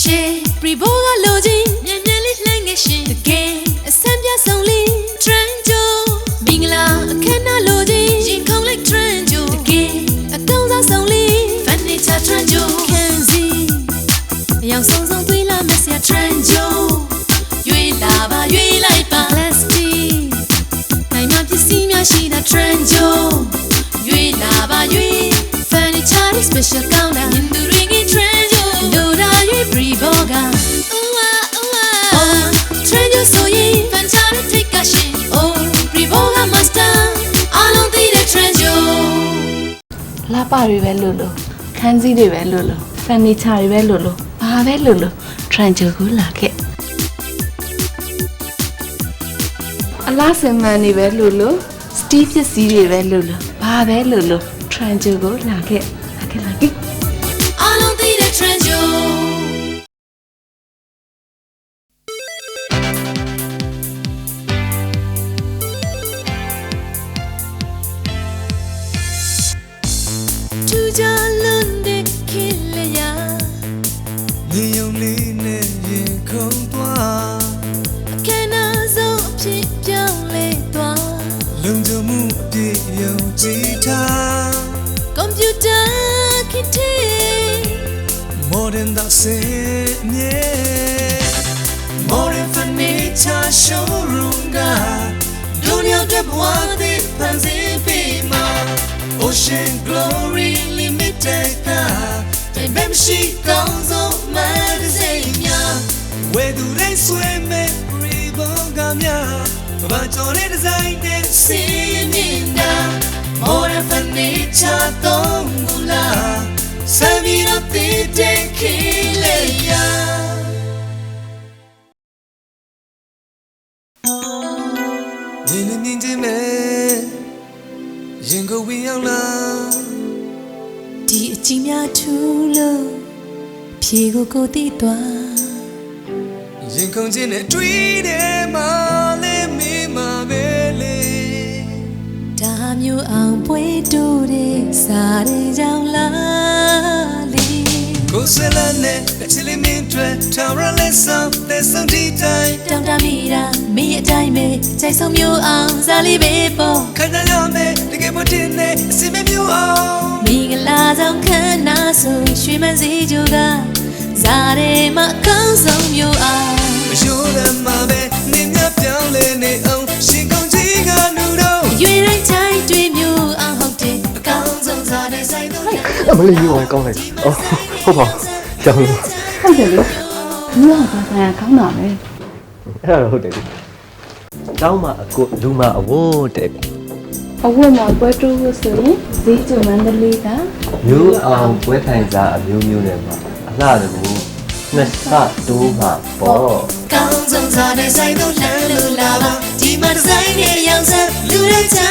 ရှေးပရီဘောကလိုချင်မြန်မြန်လေးလှမ်းငယ်ရှင်တကယ်အဆန်းပြဆုံးလေး trend ဂျိုမင်္ဂလာအခမ်းအနားလိုချင်ရင်ခုန်လိုက် trend ဂျိုတကယ်အကောင်းစားဆုံးလေး furniture trend ဂျိုခံစီအယောင်ဆုံးဆုံးသွေးလာမစရာ trend ဂျိုရွေးလာပါရွေးလိုက်ပါ plastic နိုင်မပစ္စည်းများရှိတာ trend ဂျိုရွေးလာပါရွေး furniture special ပတွေပဲလို့လို့ခန်းစည်းတွေပဲလို့လို့ဖန်နီချာတွေပဲလို့လို့ဘာပဲလို့လို့ထရန်ဂျိုကိုလာခဲ့အလားစင်မန်တွေပဲလို့လို့စတီးပစ္စည်းတွေပဲလို့လို့ဘာပဲလို့လို့ထရန်ဂျိုကိုလာခဲ့လာခဲ့လာခဲ့ ကြည်ထားကွန်ပျူတာခေတ်ထဲ modern that say မြေ modern furniture showroom ကဒုညတဲ့ဘဝတွေဖန်ဆင်းပေးမှာ Ocean Glory Limited ကတိုင်ပင်မရှိကောင်းဆုံးမဂ္ဂဇိမ်းများဝယ်သူတိုင်းဆွဲမဲ့ ribbon ကများဘာကြော်တဲ့ဒီဇိုင်းနဲ့စီးမြင်တာ Modern Furniture သုံးမလား Samira Tete Kileya နေနေမြင်ချင်းမဲ့ရင်ကိုဝင်ရောက်လာဒီအကြည့်များထူလို့ဖြေကိုကိုတည်သွားရင်ခုန်ခြင်းနဲ့တွေ့တယ် မလေးမိမပဲလေဒါမျိုးအောင်ပွဲတူတဲ့စားတဲ့ကြောင့်လားလေကိုစလနဲ့အချစ်လေးမင်းတွေထောင်ရလဲဆောင်တဲ့ဆုံးဒီတိုင်းတောင်းတမိတာမင်းရဲ့အတိုင်းပဲကြိုက်ဆုံးမျိုးအောင်စားလေးပဲပေါ့ခံကြရမယ်တကယ်ပေါ်တင်နေအစင်မမျိုးအောင်မင်္ဂလာဆောင်ခန်းနာဆိုရွှေမန်းစီကြိုကဇာရဲမအကောင်းဆုံးမျိုးအောင် မလေးကြီးဝင်ကောင်းလိုက်အော်ဟုတ်ပါရှောင်းလို့ဟုတ်တယ်လေလူအောင်သာဆိုင်ရကောင်းတာပဲအဲ့ဒါတော့ဟုတ်တယ်လေကျောင်းမှာအကုလူမှာအဝတ်တဲ့အဝတ်မှာပွဲတူလို့ဆိုရင်ဈေးကျမန္တလေးကမျိုးအောင်ပွဲထိုင်စားအမျိုးမျိုးနဲ့မှာအလှတကူနှစ်ဆတိုးမှာပေါ့ကောင်းဆုံးစားတဲ့ဆိုင်တော့လမ်းလို့လာပါဒီမှာဒီဇိုင်းနဲ့ရောင်စားလူတွေချ